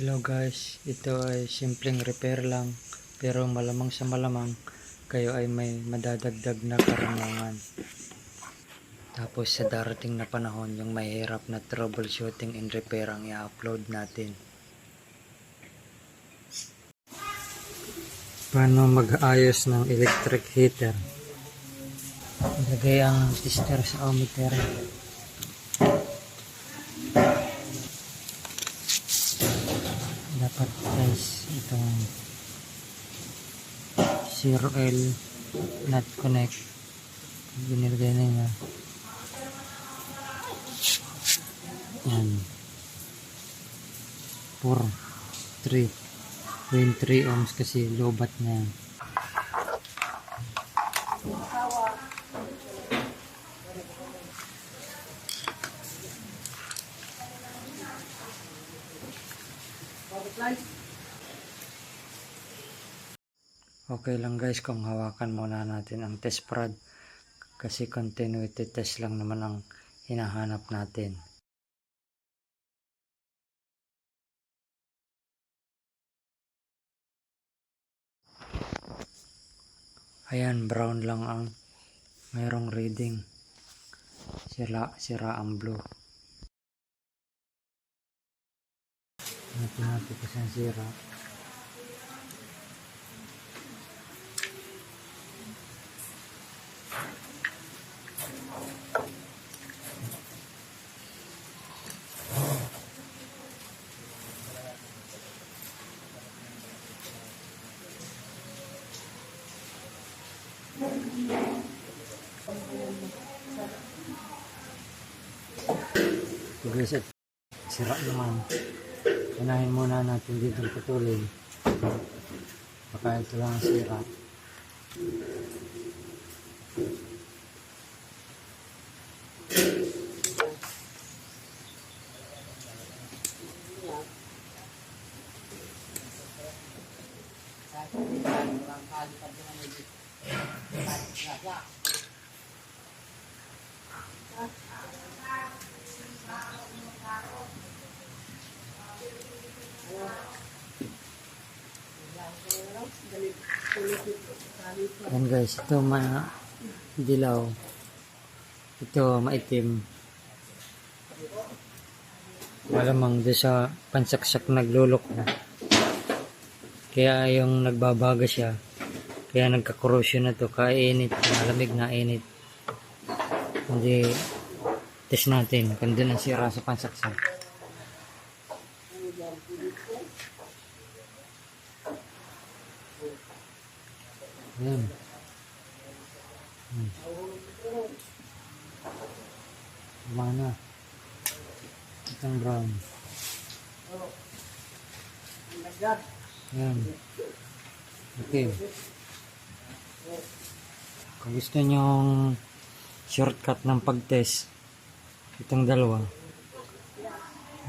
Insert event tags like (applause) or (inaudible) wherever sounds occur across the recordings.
Hello guys, ito ay simpleng repair lang pero malamang sa malamang kayo ay may madadagdag na karangangan. Tapos sa darating na panahon yung mahirap na troubleshooting and repair ang i-upload natin. Paano mag-ayos ng electric heater? Ilagay ang tester sa ohmmeter. Dapat guys itong zero L not connect. Binilagay na niya. Yan. 4 3 3 ohms kasi lobat na yan Okay lang guys kung hawakan muna natin ang test prod kasi continuity test lang naman ang hinahanap natin. Ayan, brown lang ang mayroong reading. Sira, sira ang blue. Natin natin kasi sira. At sira naman. Unahin muna natin dito putulin. Baka ito lang ang sira. Yan guys, ito ma dilaw. Ito maitim. Malamang doon sa pansaksak naglulok na. Kaya yung nagbabaga siya. Kaya nagka-corrosion na to. Kainit, malamig na init. Hindi test natin kung doon ang sira sa pansaksak. Ayan. Hmm. Mana? Itong brown. Ayan. Okay. Kung gusto nyong shortcut ng pag-test, itong dalawa,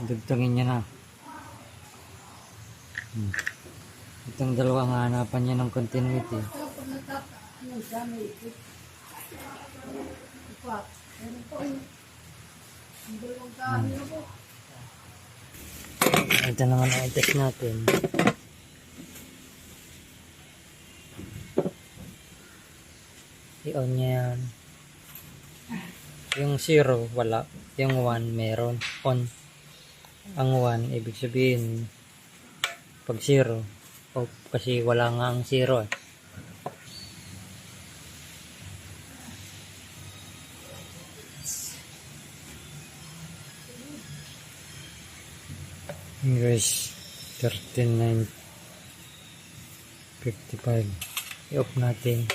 dugtungin nyo na. Hmm. Itong dalawa ang hanapan niya ng continuity. Hmm. Ito naman ang test natin. I-on niya yan. Yung 0, wala. Yung 1, meron. On. Ang 1, ibig sabihin, pag 0, off. Kasi wala nga ang 0 eh. English 39.55 i-off natin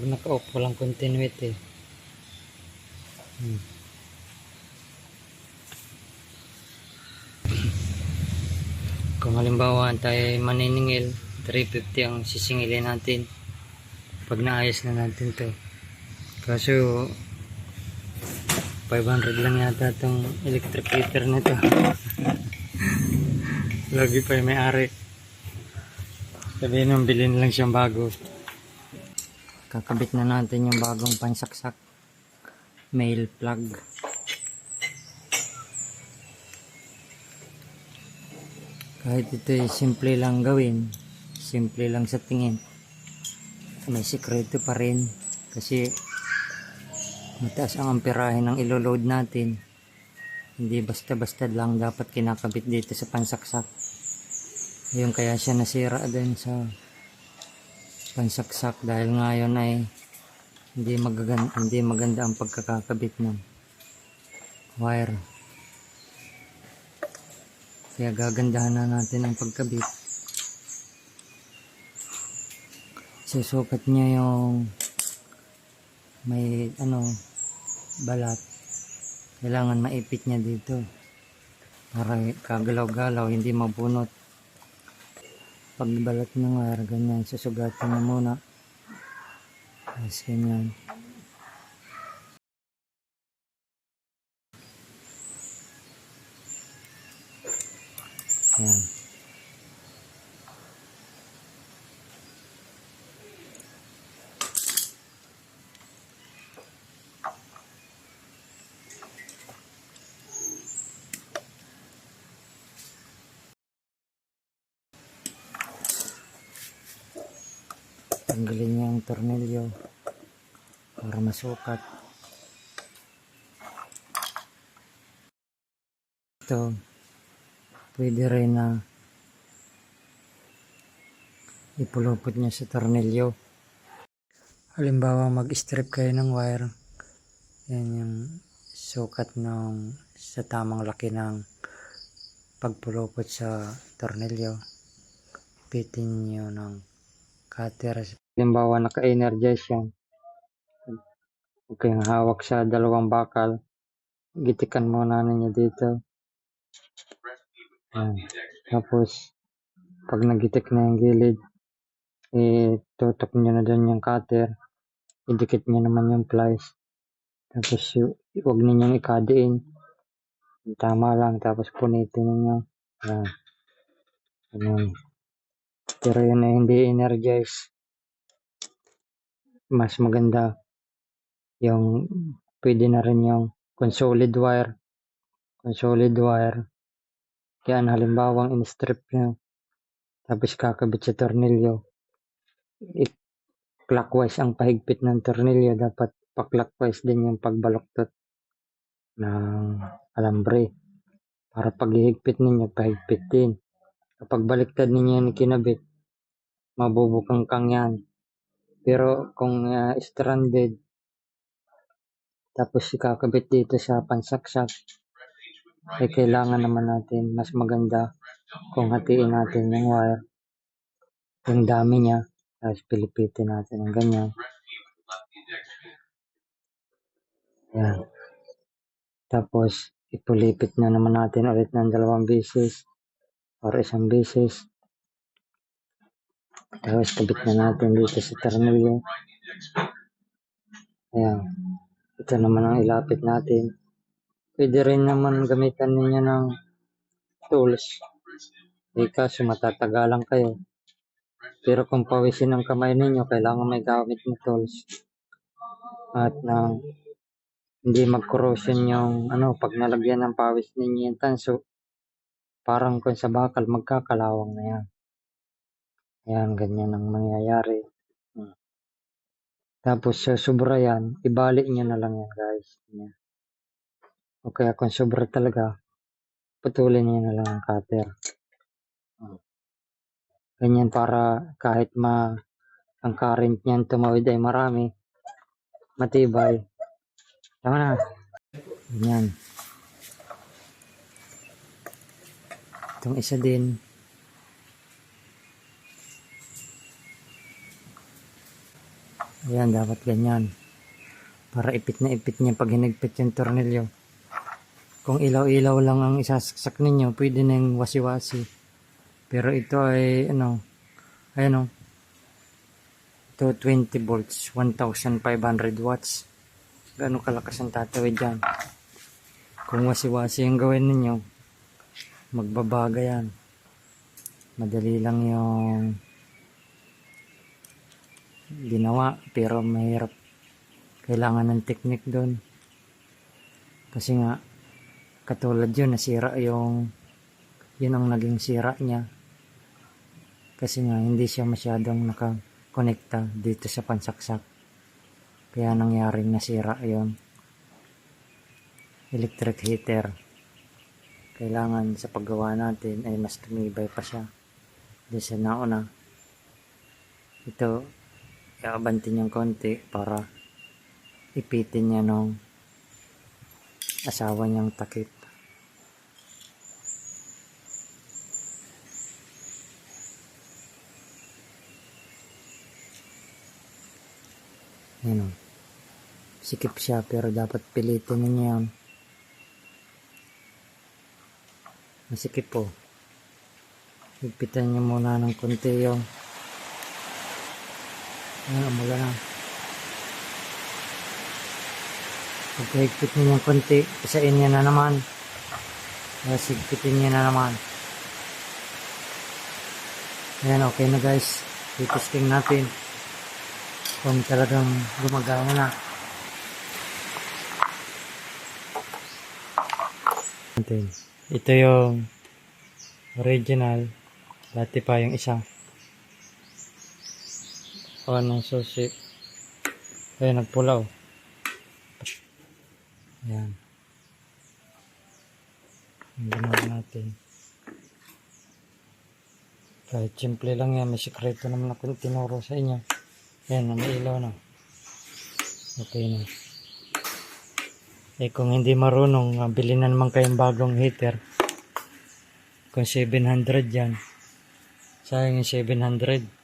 pag naka-off walang continuity. Hmm. kung halimbawa tayo ay maniningil 350 ang sisingilin natin. Pag naayos na natin to. Kaso 500 lang yata tong electric heater na to. (laughs) Lagi pa yung may-ari. Sabihin nung bilhin lang siyang bago kakabit na natin yung bagong pansaksak. Mail plug kahit ito ay simple lang gawin simple lang sa tingin may sikreto pa rin. Kasi mataas ang amperahe ng ilo-load natin. Hindi basta-basta lang dapat kinakabit dito sa pansaksak. Ayun kaya siya nasira din sa pansaksak dahil ngayon ay hindi magaganda, hindi maganda ang pagkakakabit ng wire. Kaya gagandahan na natin ang pagkabit. Susukat niya yung may ano balat. Kailangan maipit niya dito para kagalaw-galaw hindi mabunot pagbalat ng wire ganyan. Susugatan na muna. Tapos ganyan. Yan tanggalin niya ang tornilyo para masukat. Ito pwede rin na ipulupot niya sa tornilyo. Halimbawa mag strip kayo ng wire. Yan yung sukat ng sa tamang laki ng pagpulupot sa tornilyo. Pitin niyo ng cutter. Halimbawa, naka-energize yan. Kayong hawak sa dalawang bakal. Gitikan muna ninyo dito. Yan. Tapos, pag nagitik na yung gilid, itutok nyo na doon yung cutter. Idikit nyo naman yung plies. Tapos, huwag ninyong ikadiin. Tama lang. Tapos, punitin ninyo. Yan. Ganun. Pero yun ay hindi energize. Mas maganda yung pwede na rin yung kung solid wire. Kung solid wire. Kaya halimbawa in-strip nyo. Tapos kakabit sa tornilyo. i- clockwise ang pahigpit ng tornilyo. Dapat pa-clockwise din yung pagbaloktot ng alambre. Para pag ihigpit ninyo, pahigpit din. Kapag baliktad ninyo yung kinabit, mabubukang kang yan. Pero kung ah, stranded, tapos ikakabit dito sa pansaksak, eh kailangan naman natin mas maganda kung hatiin natin yung wire. Yung dami niya, tapos pilipitin natin ng ganyan. Yan. Tapos, ipulipit na naman natin ulit ng dalawang beses or isang beses. Tapos, kabit na natin dito sa tornilyo. Ayan. Ito naman ang ilapit natin. Pwede rin naman gamitan ninyo ng tools. Eh kaso matatagalan kayo. Pero kung pawisin ang kamay ninyo, kailangan may gamit na tools. At na hindi mag-corrosion yung ano, pag nalagyan ng pawis ninyo yung tanso, parang kung sa bakal, magkakalawang na yan. Ayan, ganyan ang mangyayari. Hmm. Tapos sa sobra yan, ibalik nyo na lang yan guys. Yan. O kaya kung sobra talaga, putulin nyo na lang ang cutter. Hmm. Ganyan para kahit ma ang current niyan tumawid ay marami, matibay. Tama na. Ganyan. Itong isa din. Ayan, dapat ganyan. Para ipit na ipit niya pag hinigpit yung tornilyo. Kung ilaw-ilaw lang ang isasaksak ninyo, pwede na yung wasi-wasi. Pero ito ay, ano, ayan o. to 20 volts, 1,500 watts. Gaano kalakas ang tatawid dyan? Kung wasi-wasi yung gawin ninyo, magbabaga yan. Madali lang yung ginawa, pero mahirap. Kailangan ng technique doon. Kasi nga, katulad yun, nasira yung, yun ang naging sira niya. Kasi nga, hindi siya masyadong nakakonekta dito sa pansaksak. Kaya nangyaring nasira yon electric heater. Kailangan sa paggawa natin ay mas tumibay pa siya. Doon sa nauna. Ito, iabantin yung konti para ipitin niya nung asawa niyang takip. Yan o. Sikip siya pero dapat pilitin ninyo yan. Masikip po. Higpitan niyo muna ng konti yung Ayan, umula na. Pagkahigpit niyo ng konti, isain niya na naman. Tapos higpitin niya na naman. Ayan, okay na guys. Itesting natin kung talagang gumagana na. Ito yung original. Dati pa yung isa. O anong susi. Ayan, nagpulaw. Ayan. Ang ginawa natin. Kahit simple lang yan, may sikreto naman ako tinuro sa inyo. Ayan, may ilaw na. Okay na. Eh kung hindi marunong, ah, bilhin na naman kayong bagong heater. Kung 700 yan. Sayang yung 700.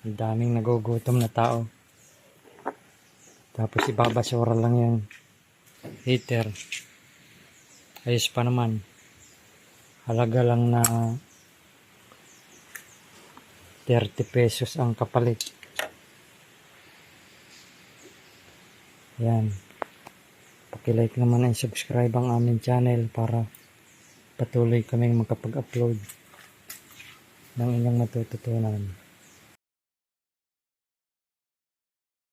Ang daming nagugutom na tao. Tapos ibabasura lang yung heater. Ayos pa naman. Halaga lang na 30 pesos ang kapalit. Yan. Pakilike naman ay subscribe ang aming channel para patuloy kaming makapag-upload ng inyong matututunan.